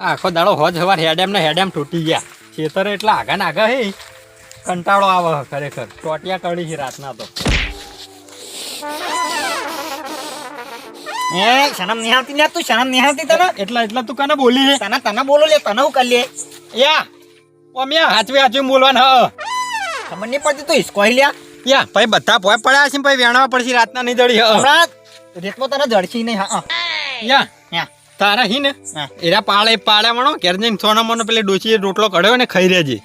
આખો દાડો હોજ હવાર હેડેમ ને હેડેમ તૂટી ગયા. ખેતર એટલા આગા નાગા હે. કંટાળો આવે ખરેખર. ટોટિયા કળી છે રાતના તો. એ શરમ નિહાળતી ને તું શરમ નહીં તને? એટલા એટલા તું કને બોલી તને તને બોલો લે તને હું કરી લે? યા ઓમિયા હાચવે હાચવે બોલવાનું હ. ખબર નહીં પડતી તું હિસકોઈ લ્યા? યા ભાઈ બધા પોય પડ્યા છે ભાઈ વેણવા પડશે રાતના નહીં જડી હ. હમણાં રેતમાં તને જડશી નહીં હા યા. હા તારા હી ને. એરા પાળે પાળે મણો ઘેર જઈને સોના મોનો પેલે ડોચી રોટલો કડ્યો ને ખાઈ રહેજે.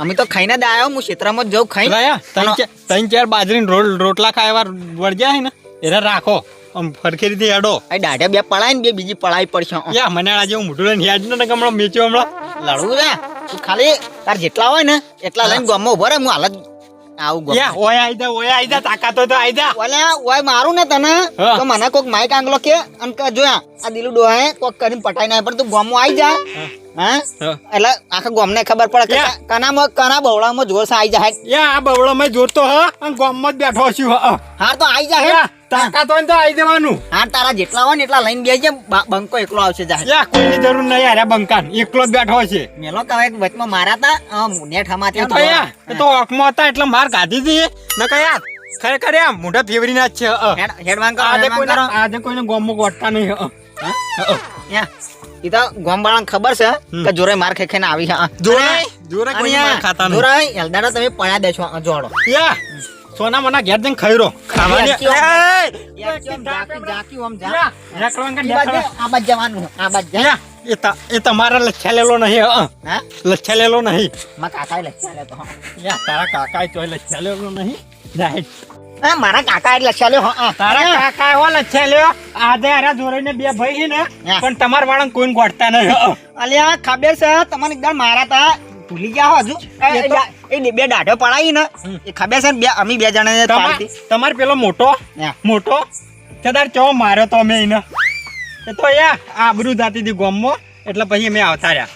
અમે તો ખાઈને આવ્યો હું ક્ષેત્રમાં જ જઉં ખાઈ ત્રણ ચાર- ત્રણ ચાર બાજરીના રોટલા ખાવા વળજ્યા હે ને એરા રાખો આમ ફરખી રીતે હેડો. આ દાઢા બે પડાય ને બે બીજી પડાવી પડશે. યા મને આજે હું મોઢું લઈને યાદ ને હમણાં મેચ્યો હમણાં. લડવું છે. તું ખાલી તાર જેટલા હોય ને એટલા લઈને ગમો ઊભો રે હું હાલત આવું ઓય આઈ જા ઓય આઈ જા તાકાત તો આઈ જા. ઓલે ઓય મારું ને તને. તો મને કોક માઈક આંગલો કે અને કે જોયા આ દિલુ ડોહે કોક કરીને પટાઈ નાખે પણ તું ગોમો આવી જા. હા. એટલે આખા ગામને ખબર પડે કે. કનામાં કના બવડામાં જોર આઈ જાય યા આ બવળો મેં જોતો હ અને ગામમાં જ બેઠો છું હા. તો આઈ જાય તાકાત હોય તો આઈ દેવાનું હા તારા જેટલા હોય ને એટલા લઈને બેસજે બંકો એકલો આવશે જાય યા કોઈની જરૂર નહીં યાર આ બંકાન. એકલો જ બેઠો છે. મેલો તમે એક વચમાં મારા તા આ નેટ હમાથી તો યા એ તો ઓખમાં હતા એટલે માર કાધી હતી. ન કયા યાર ખરેખર યાર મોઢા ફેવરી ના જ છે હેડ હેડ હેડવાન આજે કોઈ કોઈને આજે કોઈને ગામમાં ગોઠતા નહીં ઈ તો ખબર છે. કે જોરે માર ખે ખાઈને આવી હા. જોરે જોરે કોઈ માર ખાતા નહીં. જોરાય એલદાડા તમે પડ્યા દેશો આ જોડો. યા. સોના મના ઘેર જઈને ખાઈ ખાવાની જાકી જાકી આમ જા. આ બાજ જવાનું આ બાજ જા. એ તા- એ તમારા લચ્છા લેલો નહીં હ. હા? લચ્છા લેલો નહીં. મારા કાકાએ લખ્યા તો યા તારા કાકા તો લચ્છા લેલો નહીં. જાય. હા, મારા કાકા એટલે ચાલ્યો હા, તારા કાકા એવો લચ્છા લ્યો આજે અરે જોડે બે ભાઈ છે ને પણ તમાર વાળા કોઈને ગોઠતા નહીં અલ્યા ખબર છે તમને એકદમ મારા તા ભૂલી ગયા હજુ. એ- બે દાઢો પડાવી ને એ ખબર છે ને બે અમે બે જણા તમાર તમાર પેલો મોટો મોટો તાર ચો માર્યો તો અમે એને એ તો યા આબરૂ જાતી હતી ગોમમાં એટલે પછી અમે આવતા રહ્યા.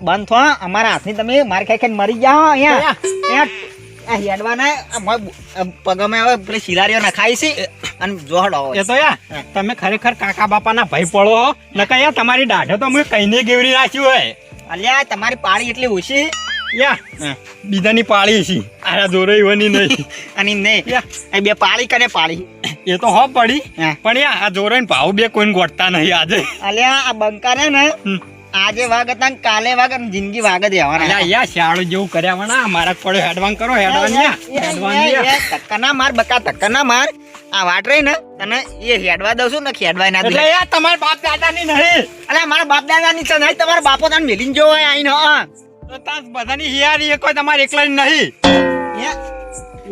બંધ થો અમારા હાથની તમે માર ખાઈ ખાઈને મરી ગયા અહીંયા. આ હેડવાના આ મોય- આ પગમાં હવે પેલી શિલારીઓ નખાઈ છે અને જોડો એ તો યા તમે ખરેખર કાકા બાપાના ભાઈ પડો હો. નકર યા તમારી દાઢો તો અમે કઈને ગેવરી રાખ્યું હોય. અલ્યા તમારી પાળી એટલી ઓછી? યા બીજાની પાળી છે આરા જોરે ઈવાની નહીં. અને યા. એ બે પાળી કને પાળી? એ તો હો પડી. પણ યા આ જોરે ભાવ બે કોઈને ગોઠતા નહીં આજે. અલ્યા આ બંકાને ને. આજે વાગ હતા ને કાલે વાગ જિંદગી વાગ જ રહેવાના યા શાળો જેવું કર્યા વણા મારા પડે હેડવાન કરો હેડવાન યા માર બકા ધક્કાના માર. આ વાટ રહી ને તને એ હેડવા દઉં છું ને ખેડવાય ના એટલે યાર તમારા બાપ દાદાની નહીં. અરે મારા બાપ દાદા ની છે નહીં તમારા બાપો તને મેલીને જોવો તો તાર બધાની હિયારી કોઈ તમારે એકલા નહીં.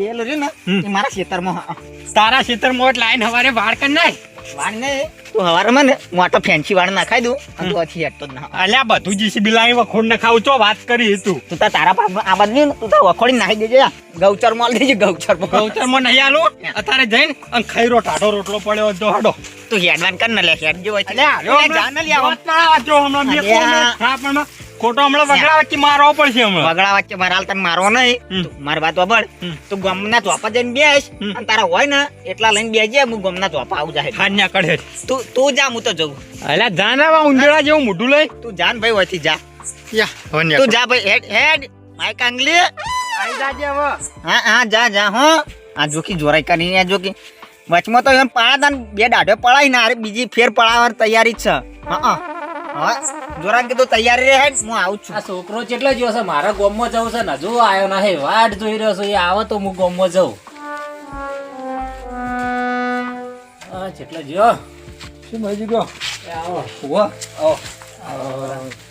એ લો ને એ મારા ખેતરમાં તારા ખેતર એટલે લાઈન હવારે વાળ કર નાય. વાળ ને તું હવારમાં ને આટલો ફેન્સી વાળ નાખાઈ દઉં. અને તું હજી હેઠતો જ ના અલ્યા બધું જીસીબી લાવી વખોડ ને ખાવું છો વાત કરી તું? તું તાર તારા બાપ આ બાજુ ને તું તાર વખોડી નાખી દેજે ગૌચરમાં દેજે ગૌચરમાં ગૌચરમાં નહીં આલો? અત્યારે જઈને અને ખૈરો ટાઢો રોટલો પડ્યો તો હાડો. તું હેડવાન કર ને લે હેડ જો અલ્યા હાલો લે આવો. વાત હમણાં મેં કોને હા પણ ખોટો હમણાં વગડા વચ્ચે મારવો પડશે હમણાં. વગડા વચ્ચે મારા હાલ તને મારવો નહીં. તું મારી વાત હમ. તું ગમના ચોપા જઈને બેસ. અને તારા હોય ને એટલા લઈને બેસજે હું ગમના ચોપા આવું જાય ખાન્યા કઢે તું તું જા હું તો જઉં. જા ના વા ઉંદરા જેવું મોઢું લઈ. તું જાન ભાઈ હોયથી જા. યા તું જા ભાઈ હેડ હેડ. માઈક આંગલી આઈ જાજે હવે. હા હા જા જા હો. આ જોકી જોરાઈ કરી આ જોકી વચમાં તો એમ પાડા તા બે દાઢે પડાય ને અરે બીજી ફેર પડાવવાની તૈયારી છે. હા હા. હા જોરા કીધું તૈયારી રહે હેડ હું આવું છું. આ છોકરો કેટલો જ્યો છે? મારા ગામમાં જવું છે ને આવ્યો હે વાટ જોઈ રહ્યો છું એ આવે તો હું ગામમાં જઉં. હા જ્યો. શું ભાઈ ગયો? આવો.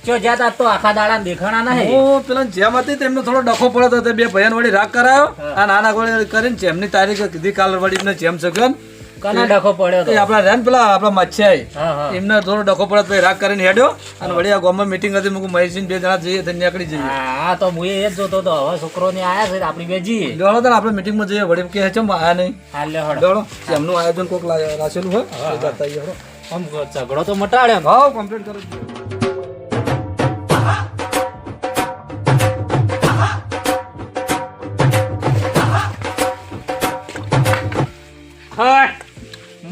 જ્યાં તા તો આખા દાડા દેખાણા નહીં. હું પેલા જેમ હતી તેમને થોડો ડખો પડ્યો હતો. બે ભયન વળી રાગ કરાયો. આ નાના ગોળી કરીને જેમની તારીખ કીધી કાલ વળી જેમ શક્યો ને કના ડખો પડ્યો એ તો આપણા રેન પેલા આપણા મચ્છાઈ. હા હા. એમને થોડો ડખો પડ્યો તો રાગ કરીને હેડ્યો અને વળી આ ગામમાં મીટિંગ હતી મૂકું મહેશિન બે જણા જઈએ તો નીકળી જઈએ. હા તો હું એ જ જોતો તો હવે છોકરો ને આયા છે આપણી બે જઈએ. તો આપણે મીટિંગમાં જઈએ વળી કે છે આયા નહીં. હાલ લે હળો. દોડો એમનું આયોજન કોક રાખેલું હોય જતા. આમ ઝઘડો તો મટાડ્યો. હાવ કમ્પ્લીટ કરો.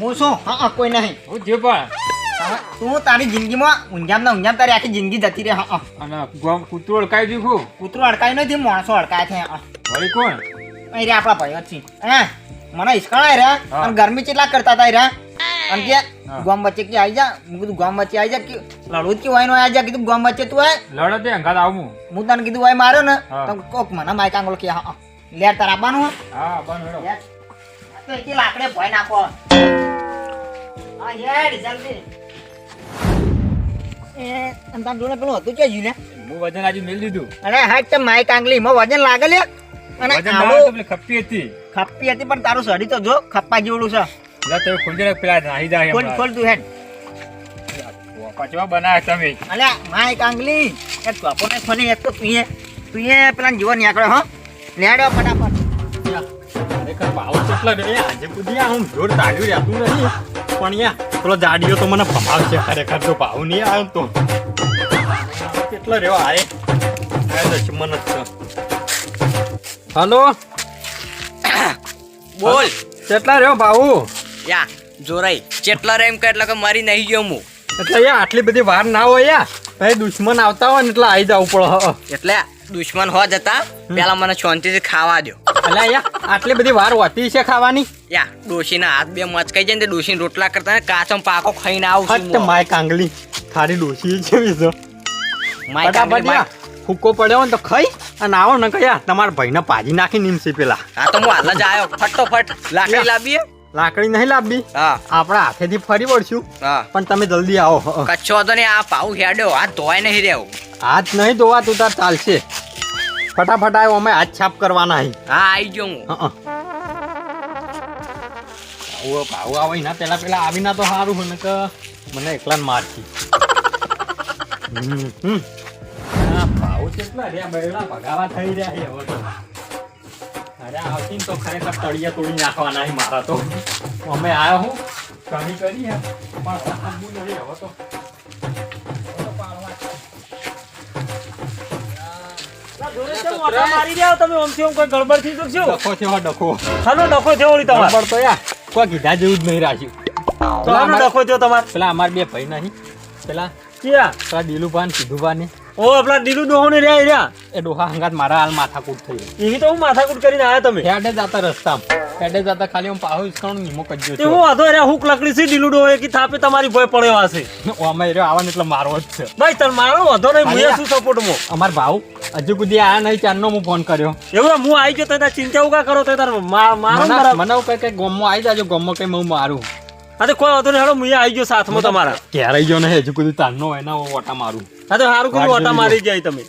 હું શું? હા કોઈ નહીં. હું જે પણ. તું તારી જિંદગીમાં ઊંઝામ ને ઊંઝામ તારી આખી જિંદગી જતી રહે હા અને ગોમ કૂતરું અડકાઈ ગયું ખું કૂતરું અડકાયું નથી માણસો અડકાય છે વળી કોણ? અહીં રે આપણા ભાઈઓ છે. હે મને હિસકાણા રહ્યા હા. અને ગરમી કેટલા કરતા હતા રહ્યા અને કે ગોમ વચ્ચે કે આવી જા હું કીધું ગોમ વચ્ચે આવી જા કે લડવું જ કે હોય આવી જા કીધું ગોમ વચ્ચે તું આય. લડો તે અંગાત આવું હું. તને કીધું હોય માર્યો ને તો કોક મને માઈક આંગળ કે હા. લેર તાર આવવાનું હા. આવવાનું હેડો. લેર. તો એકે લાકડે ભોય નાખો. હા હેડ જલ્દી. એ અને તાર પેલું હતું કે ને હું વજન આજે મેલ દીધું. અરે હાટ તે માઈક આંગળી માં વજન લાગે લે અને આવું તો ખપ્પી હતી. ખપ્પી હતી પણ તારું શરીર તો જો ખપ્પા જેવડું છે. એટલે તમે ખોલી પેલા નાહી જાય ખોલ ખોલ તું હેડ. બનાવ્યા તમે? અલ્યા માઈક એ ટોપો ને ફોને એક તો તુંએ તુંએ પેલા જીવો નીકળ્યો હો. લેડ્યો ફટાફટ. ખરેખર ભાવ કેટલા રે આજે સુધી આ હું જોર રહેતું નહીં પણ યા પેલો જાડીઓ તો મને છે ખરેખર. તો ભાવ નહીં આવ્યો તો કેટલો દુશ્મન જ છે. હલો? બોલ. કેટલા રહ્યો ભાવ? યા જોરાઈ. જેટલા રેમ કે એટલે કે મારી નહીં ગયો હું. એટલે યા આટલી બધી વાર ના હોય યા ભાઈ દુશ્મન આવતા હોય ને એટલે આવી જવું પડે. એટલે દુશ્મન હો જતા પેલા મને શાંતિથી ખાવા દો એટલે યા આટલી બધી વાર હોતી છે ખાવાની? યા ડોશીના હાથ બે મચકાઈ જાય ને ડોશીને રોટલા કરતા ને કાચો પાકો ખાઈને આવું હટ માય કાંગલી થારી ડોસી છે બીજો. માય કાંગલી ફૂકો પડ્યો ને તો ખાઈ અને આવો ને કયા તમારા ભાઈને ભાજી નાખી નીમસી પેલા. આ તો હું હાલ જ આવ્યો ફટોફટ. લાકડી લાવીએ? લાકડી નહીં લાવી હા. આપણા હાથેથી ફરી વળશું. હા. પણ તમે જલ્દી આવો. કચ્છો તો ને આ પાઉ હેડ્યો. હાથ ધોવાય નહીં રહ્યો. હાથ નહીં ધોવા તું તાર ચાલશે. ફટાફટ આવ્યો અમે હાથ છાપ કરવાના હી. હા આવી ગયો હું. આવો ભાવ આવે ના પેલા પેલા આવી ના તો સારું હોય કે મને એકલા મારતી. ભાવ કેટલા રહ્યા ભગાવા થઈ રહ્યા છે હવે તો. અરે આવતી તો ખરેખર તળિયા તોડી નાખવાના છે મારા તો. અમે આવ્યો હું કમી કરી પણ હવે તો. મારી રહ્યા તમે ઓમથી ઓમ કોઈ ગડબડ થઈ તો ડખો છે ડખો. હાલો ડખો થયો ઓલી તમારે. બરાબર તો યાર કોઈ કીધા જેવું જ નહીં રાખ્યું. પેલા ડખો થયો તમારે. પેલા અમાર બે ભાઈ નહીં. પેલા ક્યાં? પેલા દીલુભાન કીધુભાન ને ઓ આપણા ડીલુ ડોહો રહ્યા રહ્યા. એ ડોહા હંગાત મારા હાલ માથાકૂટ થઈ એવી તો હું માથાકૂટ કરીને આવ્યા તમે. હેડે જાતા રસ્તામાં. હેડે જતા ખાલી હું પાહો ઇસકાણું નીમો કજ્યો હું વાંધો રે હુક લકડી સી ડીલુડો હોય કે થાપે તમારી ભય પડ્યો વાસે અમે રહ્યો આવવાનું એટલે મારવો જ છે. ભાઈ તાર મારો વાંધો નહીં હું શું સપોર્ટ મો? અમાર ભાવ હજુ સુધી આ નહીં ચારનો હું ફોન કર્યો. એવું હું આવી ગયો તને ચિંતા ઉગા કરો તો તાર મારો મને. મને કઈ કઈ ગોમમાં આવી જાજો ગોમમાં કઈ હું મારું. હા તો કોઈ વાંધો નહીં હાલો હું આવી ગયો સાથમાં તમારા. ક્યારે ગયો ને હજુ સુધી તારનો એના ઓટા મારું. હા તો સારું કર્યું ઓટા મારી જાય તમે.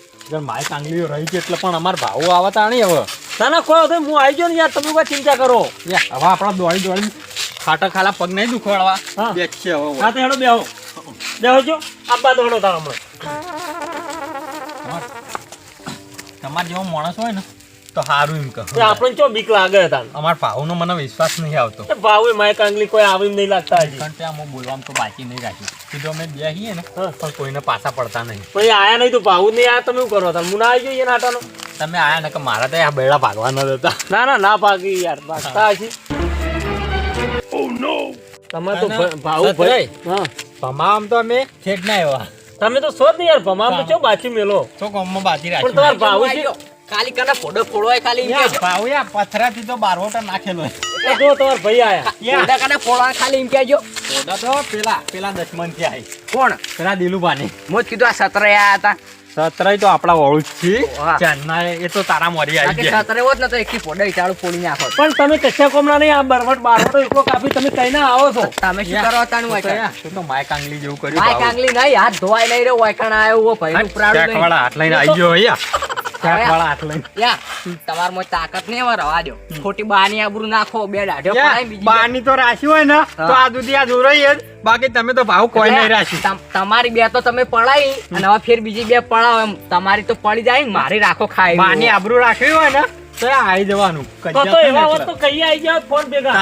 માય કાંગલીઓ રહી છે એટલે પણ અમાર ભાવો આવતા નહીં હવે. ના ના કોઈ હું આવી ગયો ને યાર તમે કોઈ ચિંતા કરો. હવે આપણા દોડી દોડી ખાટા ખાલા પગ નહીં દુખવાડવા. હા. હવે હા તો હેડો બેહો. બેહો જો આબા દોડો તાર હમણાં. તમાર જેવો માણસ હોય ને તો સારું એમ કહો. આપણે આપણને ચો બીક લાગે હતા અમાર ભાવનો મને વિશ્વાસ નહીં આવતો. એ ભાવે માય કાંગલી કોઈ આવે નહીં લાગતા હજી. કારણ ત્યાં હું બોલવામાં તો બાકી નહીં રાખી. કીધું અમે બેહીએ ને. પણ કોઈને પાછા પડતા નહીં. પછી આયા નહીં તો ભાવું નહીં આયા તમે શું કરો હતા હું ના આવી જોઈએ નાટાનો? તમે આયા ને કે મારા તો આ બેડા ભાગવાના હતા ના ના ના ભાગી યાર ભાગતા હજી તમે તો ભાવ ભાઈ હા. ભમામ તો અમે છેડ ના આવ્યા. તમે તો શોધ યાર ભમામ તો ચો બાચી મેલો? તો ગમમાં રાખ પણ તમાર ભાવ છે? ખાલી કના ફોડો ફોડવાય ખાલી એમ કે ભાવ યા પથરાથી તો બારવટા નાખેલો એ જો તમારા ભાઈ આયા. ફોડા કના ફોડો ખાલી એમ કહેજો. ફોડા તો પેલા પેલા દશમનથી આય. કોણ? પેલા દિલુભાની. મોજ કીધું આ સતરે આયા હતા. સતરાય તો આપણા વાળું જ છે. એ તો તારા મોરી આવી બાકી સતરે હોત ને તો એકી પોડે ચાળું ફોડી નાખો. પણ તમે કચ્છા કોમના નહીં આ બરવટ બારવટો એકલો કાપી તમે કઈ ના આવો છો. તમે શું કરો તાનું હોય શું તો માય કાંગલી જેવું કર્યું માય કાંગલી નહીં હાથ ધોવાય નહીં રહ્યો વાયકણ આવ્યો ભાઈ. ચાકવાળા હાથ લઈને આવી ગયો યા તમાર મોય તાકાત નહીં હવે રવા દો ખોટી બાની આબરૂ નાખો બે દાઢો યા, પડાય બીજી બાની તો રાશિ હોય ને તો આ સુધી આ જોરાઈ બાકી તમે તો ભાવ કોઈ નહીં રાશિ. તમારી બે તો તમે પડાઈ અને હવે ફેર બીજી બે પડાવો એમ. તમારી તો પડી જાય ને મારી રાખો ખાઈ બાની આબરૂ રાખવી હોય ને તો આવી જવાનું. તો તો એવા તો કઈ આવી ગયા ફોન ભેગા.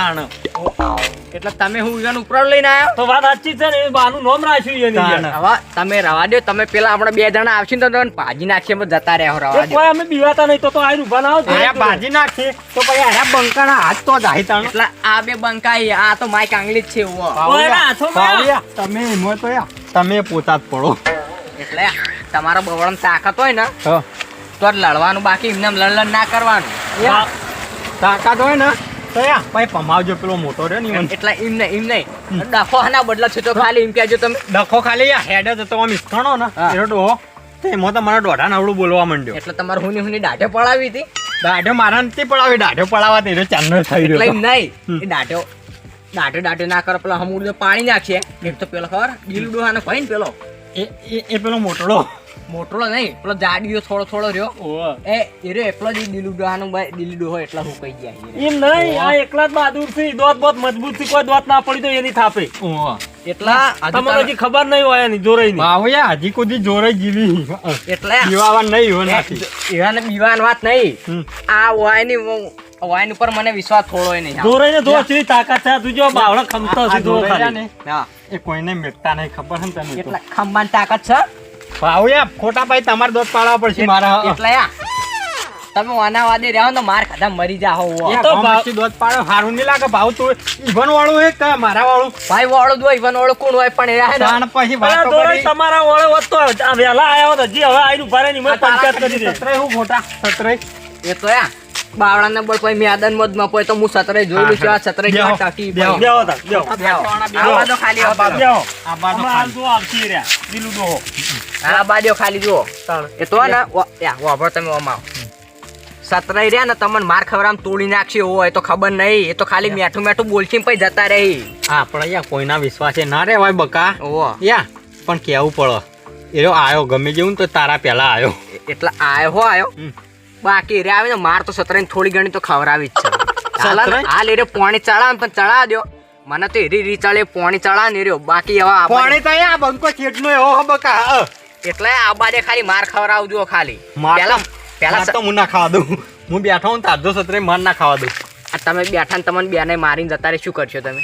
એટલે તમે હું ઈવન ઉપર લઈને આવ્યો? તો વાત સાચી છે ને બાનું નામ રાખ્યું એની. હવે તમે રવા દો તમે પેલા આપણે બે જણા આવશે તો તમને ભાજી નાખીએ અમે જતા રહ્યા રવા દો કોઈ અમે બીવાતા નહીં તો તો આ ઊભા ના આવો અરે ભાજી નાખીએ તો પછી અરે બંકાના હાથ તો જાય તાણ. એટલે આ બે બંકાઈ આ તો માઈક આંગળી જ છે. પાવડિયા, તમે એમો તો તમે પોતા જ પડો. એટલે તમારા બવળમ તાકાત હોય ને તો લડવાનું બાકી એમને એમ લડ લડ ના કરવાનું. તાકાત હોય ને પમાવજો પેલો મોટો રહ્યો ને ઈવન. એમ નહીં એમ નહીં. ડખો ના બદલા છે તો ખાલી એમ કહેજો તમે. ડખો ખાલી હેડ જ હતો આમ ઈસકણો ને. હા. એનો ડોહો. તે એમાં તો મને દોઢા નવડું બોલવા માંડ્યો. એટલે તમારે હુની દાઢે પડાવી હતી? દાઢો મારા નથી પડાવી દાઢો પડાવવા તે ચાંદર થઈ એટલે રહ્યો નહીં. એ દાઢો દાઢો દાઢો ના કરો પેલા હમુડ પાણી નાખીએ. એક તો પેલો ખબર દીલું ડોહાનો ભાઈ પેલો. એ એ- પેલો મોટો મોટલો નહીં પેલો જાડીયો થોડો થોડો રહ્યો. એ એ રહ્યો એકલો જ દિલુ ડોહાનો ભાઈ દિલુ ડોહો એટલા હું કહી ગયા એમ નહીં આ એકલા જ બહાદુરથી દોત બોત મજબૂતથી કોઈ દોત ના પડી તો એની થાપે. એટલા તમારે હજી ખબર નહીં હોય એની જોરાઈ ની બાવયા હજી કોઈ જોરાઈ જીવી. એટલે જીવાવા નહીં હોય એવાને બીવાન વાત નહીં. હમ. આ વાયની વાઈન ઉપર મને વિશ્વાસ થોડો નહીં. જોરાઈ ને જો ચેવી તાકાત છે. તું જો બાવળા ખમતો છે જો ખાલી. ને. હા એ કોઈને મેટતા નહીં ખબર છે ને તને એટલા ખંભાની તાકાત છે? બાવયા ખોટા ભાઈ તમારે દોત પાડવા પડશે. મારા એટલે આ તમે વાના વાદે રહ્યા તો માર ખાધા મરી જા હો. એ તો ભાવ દોત પાડો સારું નહીં લાગે ભાવ તું ઈવન વાળું હે કે મારા વાળું ભાઈ વાળું દો ઈવન વાળું કોણ હોય પણ એ રહે ને પછી વાત તો તમારા ઓળે હોત તો આ વહેલા આયા તો હજી હવે આયુ ભરે ની એમાં પંચાયત કરી દે. સત્રે હું ખોટા? સત્રે એ તો યા બાવળાને બોલ પછી મેદાન મધમાં પોય તો હું સતરે જોયેલું છે. આ સતરે બેહો, ટાકી બેહો. બેહો બેહો. બેહો. આ ખાલી આ આપો. બેહો. ખાલી. જો આવતી રહ્યા. દિલું ડોહો આ બાજુ ખાલી તાણ. એ તો ને વા- યા, વાપરો તમે ઓમાવ સતરાઈ રહ્યા ને તમને માર ખવરામ તોડી નાખશે એવો હોય તો ખબર નહીં. એ તો ખાલી મેઠું મેઠું બોલશી ને પછી જતા રહી. આપણે યા કોઈના વિશ્વાસે ના રેવાય બકા. ઓ. યા પણ કેવું પડે? એ આવ્યો ગમે જેવું ને તો તારા પહેલા આયો. એટલે આયો હો આયો? હમ. બાકી રે આવે ને માર તો સતરાઈને થોડી ઘણી તો ખવડાવી જ છે. હાલ? હાલ પોણી ચડા પણ ચડા દો મને તો એરી રીચાળે પોણી ચડા ને રહ્યો. બાકી હવે પોણી તો આ બંકો છેટનો એવો બકા એટલે આ બાજે ખાલી માર ખવડાવજો ખાલી. પેલા પેલા તો હું ના ખાવા દઉં. હું બેઠો હું તારજો સતરે માર ના ખાવા દઉં. આ તમે બેઠા ને તમને બેને મારીને જતા રહે શું કરશો તમે.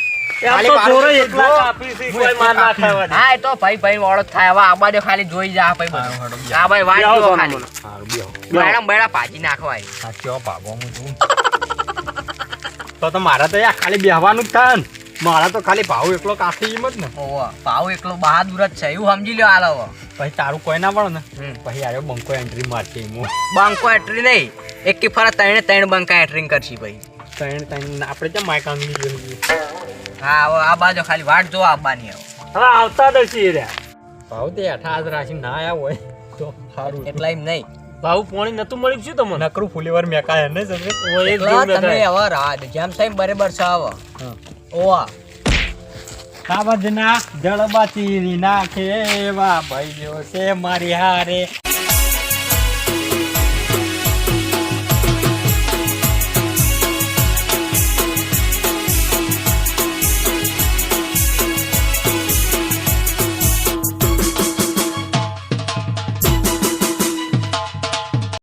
હા એ તો ભાઈ ભાઈ વાળો થાય. હવે આ બાજુ ખાલી જોઈ જા ભાઈ આ ભાઈ સોના ખાલી. બેડા બેડા ભાજી નાખવાય. સાચો ભાગો હું છું? તો તો મારા તો યા ખાલી બેહવાનું જ થાય ને. મારા તો ખાલી ભાવ એકલો કાફી એમ જ ને. ઓહો ભાવ એકલો બહાદુર જ છે એવું સમજી લ્યો હાલ હવે. પછી તારું કોઈ ના પડે ને? પછી આવ્યો બંકો એન્ટ્રી મારશે એમ બંકો એન્ટ્રી નહીં એક કી ફરા ત્રણે ત્રણ બંકા એન્ટ્રી કરશી ભાઈ. ત્રણ ત્રણ આપણે ત્યાં જોઈ હા હવે આ બાજુ ખાલી વાટ જો આવવાની હવે. હવે આવતા જ હશે એ રહ્યા. ભાવ તે અઠા હાથ રાખી ના આવ્યા હોય. તો સારું. એટલા એમ નહીં. ભાવ પોણી નતું મળ્યું શું તમને? નકરું ફુલીવાર મેકાય ને સગરે ઓય એક જેવું તમે હવે રાત જેમ થાય બરાબર છે આવો. ઓવા. કાબજના જળબાતી નાખે એવા ભાઈઓ છે મારી હારે.